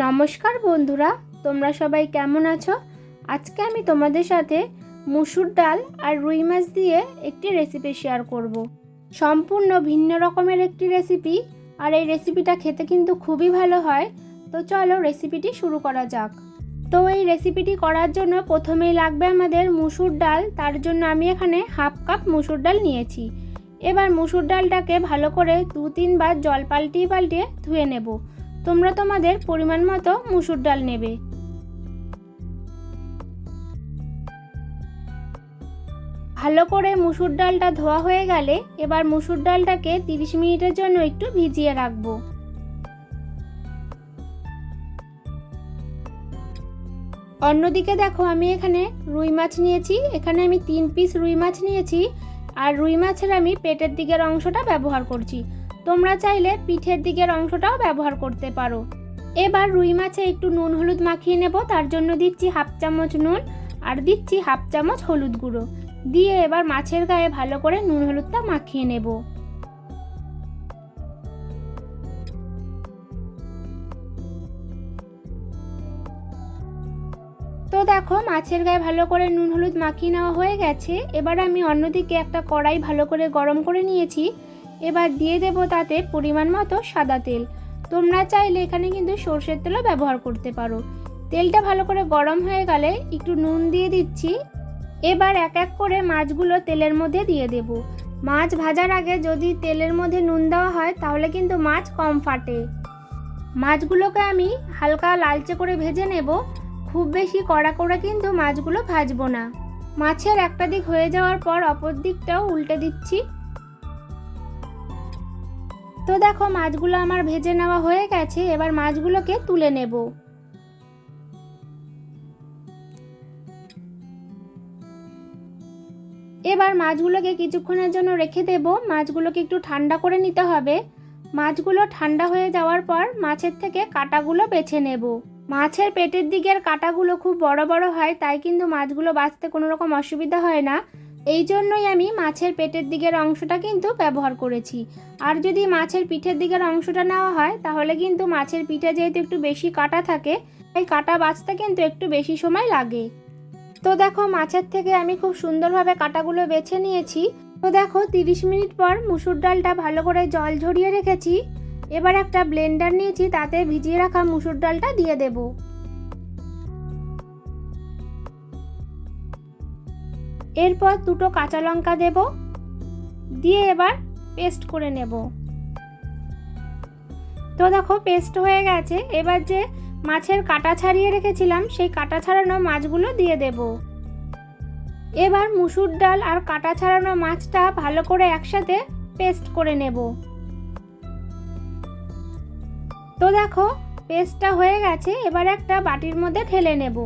নমস্কার বন্ধুরা, তোমরা সবাই কেমন আছো? আজকে আমি তোমাদের সাথে মুসুর ডাল আর রুই মাছ দিয়ে একটি রেসিপি শেয়ার করব। সম্পূর্ণ ভিন্ন রকমের একটি রেসিপি আর এই রেসিপিটা খেতে কিন্তু খুবই ভালো হয়। তো চলো রেসিপিটি শুরু করা যাক। তো এই রেসিপিটি করার জন্য প্রথমেই লাগবে আমাদের মুসুর ডাল। তার জন্য আমি এখানে হাফ কাপ মুসুর ডাল নিয়েছি। এবার মুসুর ডালটাকে ভালো করে দু তিনবার জল পাল্টিয়ে পাল্টিয়ে ধুয়ে নেব। তোমরা তোমাদের পরিমাণ মতো মুসুর ডাল নেবে। ভালো করে মুসুর ডালটা ধোয়া হয়ে গেলে এবার মুসুর ডালটাকে তিরিশ মিনিটের জন্য একটু ভিজিয়ে রাখব। অন্যদিকে দেখো আমি এখানে রুই মাছ নিয়েছি, এখানে আমি তিন পিস রুই মাছ নিয়েছি। আর রুই মাছের আমি পেটের দিকের অংশটা ব্যবহার করছি। তোমরা চাইলে পিঠের দিকের অংশটাও ব্যবহার করতে পারো। এবার রুই মাছে একটু নুন হলুদ মাখিয়ে নেব, তার জন্য দিচ্ছি হাফ চামচ নুন আর দিচ্ছি হাফ চামচ হলুদ গুঁড়ো। দিয়ে এবার মাছের গায়ে ভালো করে নুন হলুদটা মাখিয়ে নেব। দেখো, মাছের গায়ে ভালো করে নুন হলুদ মাখিয়ে নেওয়া হয়ে গেছে। এবার আমি অন্যদিকে একটা কড়াই ভালো করে গরম করে নিয়েছি। এবার দিয়ে দেব তাতে পরিমাণ মতো সাদা তেল। তোমরা চাইলে এখানে কিন্তু সর্ষের তেলও ব্যবহার করতে পারো। তেলটা ভালো করে গরম হয়ে গেলে একটু নুন দিয়ে দিচ্ছি। এবার এক এক করে মাছগুলো তেলের মধ্যে দিয়ে দেব। মাছ ভাজার আগে যদি তেলের মধ্যে নুন দেওয়া হয়, তাহলে কিন্তু মাছ কম ফাটে। মাছগুলোকে আমি হালকা লালচে করে ভেজে নেব। খুব বেশি কড়া করে কিন্তু মাছগুলো ভাজবো না। মাছের একটা দিক হয়ে যাওয়ার পর অপর দিকটাও উল্টে দিচ্ছি। তো দেখো মাছগুলো আমার ভেজে নেওয়া হয়ে গেছে, এবার মাছগুলোকে তুলে নেব। এবার মাছগুলোকে কিছুক্ষণের জন্য রেখে দেব। মাছগুলোকে একটু ঠান্ডা করে নিতে হবে। মাছগুলো ঠান্ডা হয়ে যাওয়ার পর মাছের থেকে কাটাগুলো বেছে নেব। মাছের পেটের দিকের কাটাগুলো খুব বড় বড় হয়, তাই কিন্তু মাছগুলো বাঁচতে কোনো রকম অসুবিধা হয় না। এই জন্যই আমি মাছের পেটের দিকের অংশটা কিন্তু ব্যবহার করেছি। আর যদি মাছের পিঠের দিকের অংশটা নেওয়া হয়, তাহলে কিন্তু মাছের পিঠে যেহেতু একটু বেশি কাটা থাকে, তাই কাটা বাঁচতে কিন্তু একটু বেশি সময় লাগে। তো দেখো, মাছের থেকে আমি খুব সুন্দরভাবে কাটাগুলো বেছে নিয়েছি। তো দেখো, তিরিশ মিনিট পর মুসুর ডালটা ভালো করে জল ঝরিয়ে রেখেছি। এবার একটা ব্লেন্ডার নিয়েছি, তাতে ভিজিয়ে রাখা মুসুর ডালটা দিয়ে দেবো। এরপর দুটো কাঁচা লঙ্কা দেব, দিয়ে এবার পেস্ট করে নেব। তো দেখো, পেস্ট হয়ে গেছে। এবার যে মাছের কাটা ছাড়িয়ে রেখেছিলাম, সেই কাটা ছাড়ানো মাছগুলো দিয়ে দেব। এবার মুসুর ডাল আর কাটা ছাড়ানো মাছটা ভালো করে একসাথে পেস্ট করে নেব। তো দেখো পেস্টটা হয়ে গেছে, এবার একটা বাটির মধ্যে ঢেলে নেব।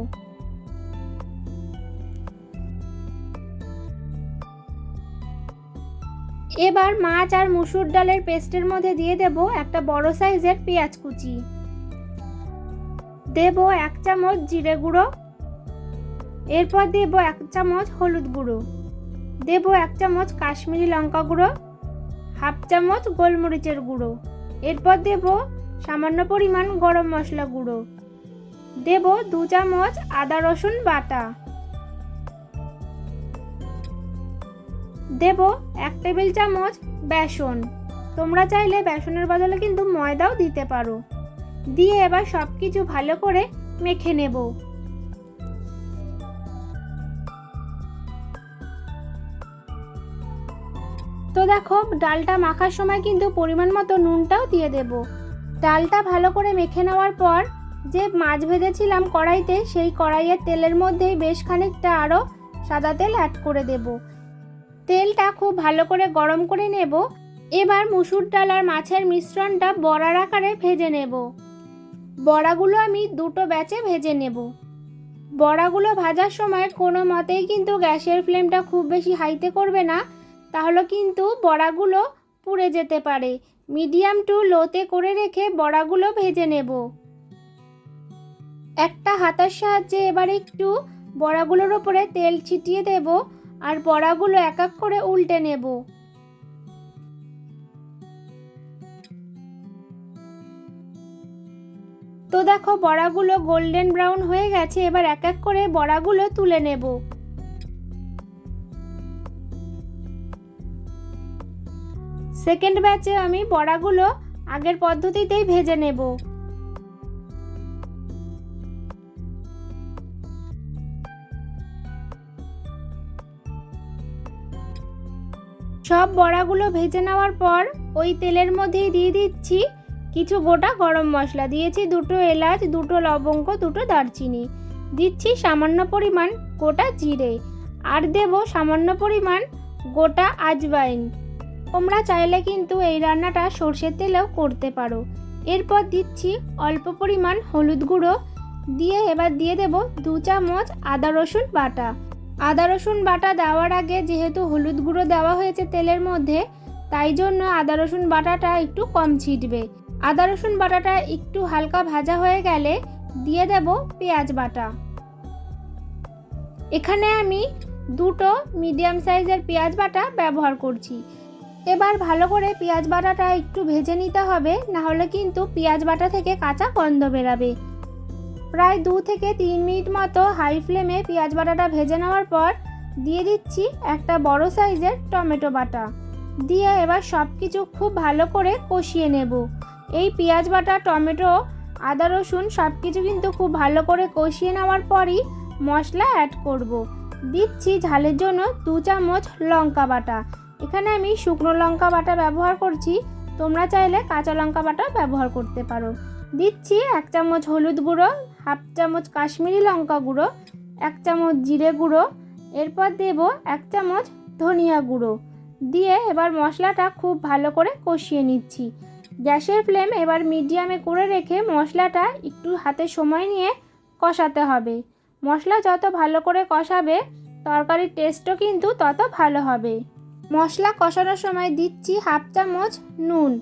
এবার মাছ আর মুসুর ডালের পেস্টের মধ্যে দিয়ে দেব একটা বড় সাইজের পেঁয়াজ কুচি। দেব এক চামচ জিরে গুঁড়ো। এরপর দেব এক চামচ হলুদ গুঁড়ো। দেব এক চামচ কাশ্মীরি লঙ্কা গুঁড়ো। হাফ চামচ গোলমরিচের গুঁড়ো। এরপর দেব সামান্য পরিমাণ গরম মশলা গুঁড়ো। দেব দু চামচ আদা রসুন বাটা। দেব এক টেবিল চামচ বেসন। তোমরা চাইলে বেসনের বদলে কিন্তু ময়দাও দিতে পারো। দিয়ে এবার সব কিছু ভালো করে মেখে নেব। তো দেখো, ডালটা মাখার সময় কিন্তু পরিমাণ মতো নুনটাও দিয়ে দেব। ডালটা ভালো করে মেখে নেওয়ার পর যে মাছ ভেজেছিলাম কড়াইতে, সেই কড়াইয়ের তেলের মধ্যেই বেশ খানিকটা আরও সাদা তেল অ্যাড করে দেবো। তেলটা খুব ভালো করে গরম করে নেব। এবার মুসুর ডাল আর মাছের মিশ্রণটা বড়ার আকারে ভেজে নেব। বড়াগুলো আমি দুটো ব্যাচে ভেজে নেব। বড়াগুলো ভাজার সময় কোনো মতেই কিন্তু গ্যাসের ফ্লেমটা খুব বেশি হাইতে করবে না, তাহলে কিন্তু বড়াগুলো পুড়ে যেতে পারে। মিডিয়াম টু লোতে করে রেখে বড়াগুলো ভেজে নেব। একটা হাতার সাহায্যে এবার একটু বড়াগুলোর ওপরে তেল ছিটিয়ে দেবো আর বড়াগুলো এক এক করে উল্টে নেব। তো দেখো বড়াগুলো গোল্ডেন ব্রাউন হয়ে গেছে, এবার এক এক করে বড়াগুলো তুলে নেব। সেকেন্ড ব্যাচে আমি বড়াগুলো আগের পদ্ধতিতেই ভেজে নেব। সব বড়াগুলো ভেজে নেওয়ার পর ওই তেলের মধ্যেই দিয়ে দিচ্ছি কিছু গোটা গরম মশলা। দিয়েছি দুটো এলাচ, দুটো লবঙ্গ, দুটো দারচিনি। দিচ্ছি সামান্য পরিমাণ গোটা জিরে। আর দেব সামান্য পরিমাণ গোটা আজওয়াইন। তোমরা চাইলে কিন্তু এই রান্নাটা সর্ষের তেলেও করতে পারো। এরপর দিচ্ছি অল্প পরিমাণ হলুদ গুঁড়ো। দিয়ে এবার দিয়ে দেব দু চামচ আদা রসুন বাটা। আদা রসুন বাটা দেওয়ার আগে যেহেতু হলুদ গুঁড়ো দেওয়া হয়েছে তেলের মধ্যে, তাই জন্য আদা রসুন বাটাটা একটু কম ছিটবে। আদা রসুন বাটাটা একটু হালকা ভাজা হয়ে গেলে দিয়ে দেব পেঁয়াজ বাটা। এখানে আমি দুটো মিডিয়াম সাইজের পেঁয়াজ বাটা ব্যবহার করছি। এবার ভালো করে পেঁয়াজ বাটাটা একটু ভেজে নিতে হবে, না হলে কিন্তু পেঁয়াজ বাটা থেকে কাঁচা গন্ধ বেরাবে। প্রায় দু থেকে তিন মিনিট মতো হাই ফ্লেমে পেঁয়াজ বাটাটা ভেজে নেওয়ার পর দিয়ে দিচ্ছি একটা বড় সাইজের টমেটো বাটা। দিয়ে এবার সব কিছু খুব ভালো করে কষিয়ে নেব। এই পেঁয়াজ বাটা, টমেটো, আদা, রসুন সব কিছু কিন্তু খুব ভালো করে কষিয়ে নেওয়ার পরই মশলা অ্যাড করব। দিচ্ছি ঝালের জন্য দু চামচ লঙ্কা বাটা। এখানে আমি শুকনো লঙ্কা বাটা ব্যবহার করছি। তোমরা চাইলে কাঁচা লঙ্কা বাটা ব্যবহার করতে পারো। দিচ্ছি এক চামচ হলুদ গুঁড়ো, হাফ চামচ কাশ্মীরি লঙ্কা গুঁড়ো, এক চামচ জিরে গুঁড়ো, এরপর দেব এক চামচ ধনিয়া গুঁড়ো। দিয়ে এবার মশলাটা খুব ভালো করে কষিয়ে নিচ্ছি। গ্যাসের ফ্লেম এবার মিডিয়ামে করে রেখে মশলাটা একটু হাতে সময় নিয়ে কষাতে হবে। মশলা যত ভালো করে কষাবে, তরকারির টেস্টও কিন্তু তত ভালো হবে। মশলা কষানোর সময় দিচ্ছি হাফ চামচ নুন।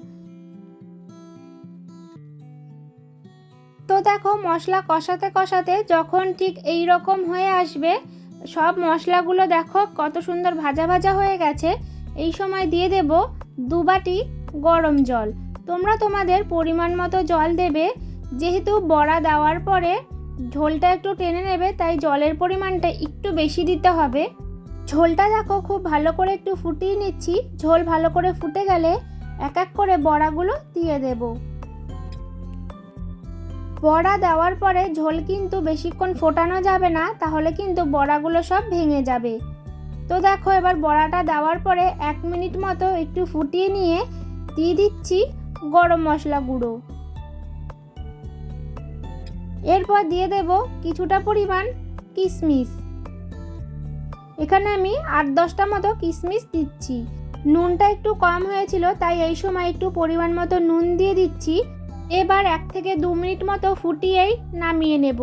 তো দেখো মশলা কষাতে কষাতে যখন ঠিক এই রকম হয়ে আসবে, সব মশলাগুলো দেখো কত সুন্দর ভাজা ভাজা হয়ে গেছে। এই সময় দিয়ে দেব দু বাটি গরম জল। তোমরা তোমাদের পরিমাণ মতো জল দেবে। যেহেতু বড়া দেওয়ার পরে ঝোলটা একটু টেনে নেবে, তাই জলের পরিমাণটা একটু বেশি দিতে হবে। ঝোলটা দেখো, খুব ভালো করে একটু ফুটিয়ে নিচ্ছি। ঝোল ভালো করে ফুটে গেলে এক এক করে বড়াগুলো দিয়ে দেব। বড়া দেওয়ার পরে ঝোল কিন্তু বেশিক্ষণ ফোটানো যাবে না, তাহলে কিন্তু বড়াগুলো সব ভেঙে যাবে। তো দেখো, এবার বড়াটা দেওয়ার পরে এক মিনিট মতো একটু ফুটিয়ে নিয়ে দিয়ে দিচ্ছি গরম মশলা গুঁড়ো। এরপর দিয়ে দেব কিছুটা পরিমাণ কিশমিশ। এখানে আমি আট দশটা মতো কিশমিশ দিচ্ছি। নুনটা একটু কম হয়েছিল, তাই এই সময় একটু পরিমাণ মতো নুন দিয়ে দিচ্ছি। এবার এক থেকে দু মিনিট মতো ফুটিয়েই নামিয়ে নেব।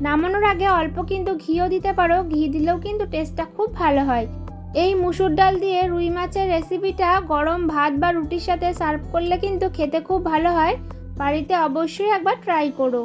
নামানোর আগে অল্প কিন্তু ঘিও দিতে পারো, ঘি দিলেও কিন্তু টেস্টটা খুব ভালো হয়। এই মুসুর ডাল দিয়ে রুই মাছের রেসিপিটা গরম ভাত বা রুটির সাথে সার্ভ করলে কিন্তু খেতে খুব ভালো হয়। বাড়িতে অবশ্যই একবার ট্রাই করো।